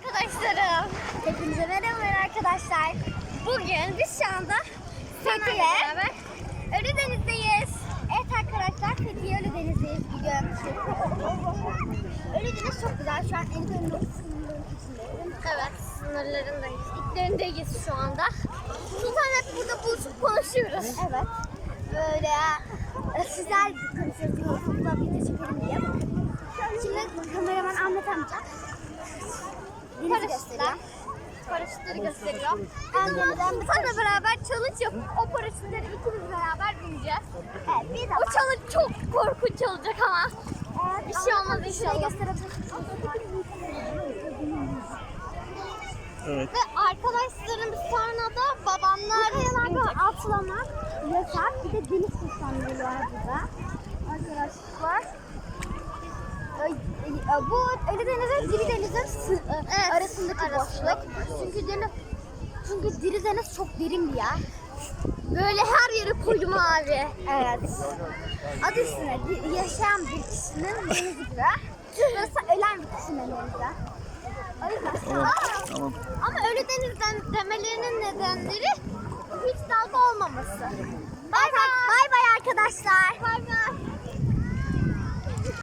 arkadaşlarım. Hepinize merhaba arkadaşlar. Bugün biz şu anda Fethiye. Ölüdeniz'deyiz. Evet arkadaşlar Fethiye Ölüdeniz'deyiz bugün. Ölüdeniz çok güzel. Şu an en önünde. Evet, sınırlarındayız. İlklerindeyiz şu anda. Sultan hep burada buluşup konuşuyoruz. Evet. Böyle e, sizler konuşuyoruz. YouTube'da video çekelim diye. Denizi gösteriyor. Paraşütleri gösteriyor. Sultan'la beraber challenge yapıp o paraşütleri ikimiz beraber bineceğiz. Evet, bir de O challenge çok korkunç olacak ama. Evet, Bir şey olmaz inşallah. gösterebilir. Evet. Ve arkadaşlarım sonra da babamlar Kayalardan atlamak yasak. Bir de deniz kuşanları var burada. Arkadaşlar. Bu Diri Deniz'in e, Evet, arasındaki boşluk. Çünkü deniz çünkü Diri Deniz çok derin bir yer. böyle her yere koydum abi. Evet. Adı üstüne yaşayan bir kişinin denizi gibi. Burası ölen bir kişinin denizi. O yüzden Tamam. Aa! Tamam. Ama Ölüdeniz'den demelerinin nedenleri hiç dalga olmaması. Bay bay. Bay bay arkadaşlar. Bay bay.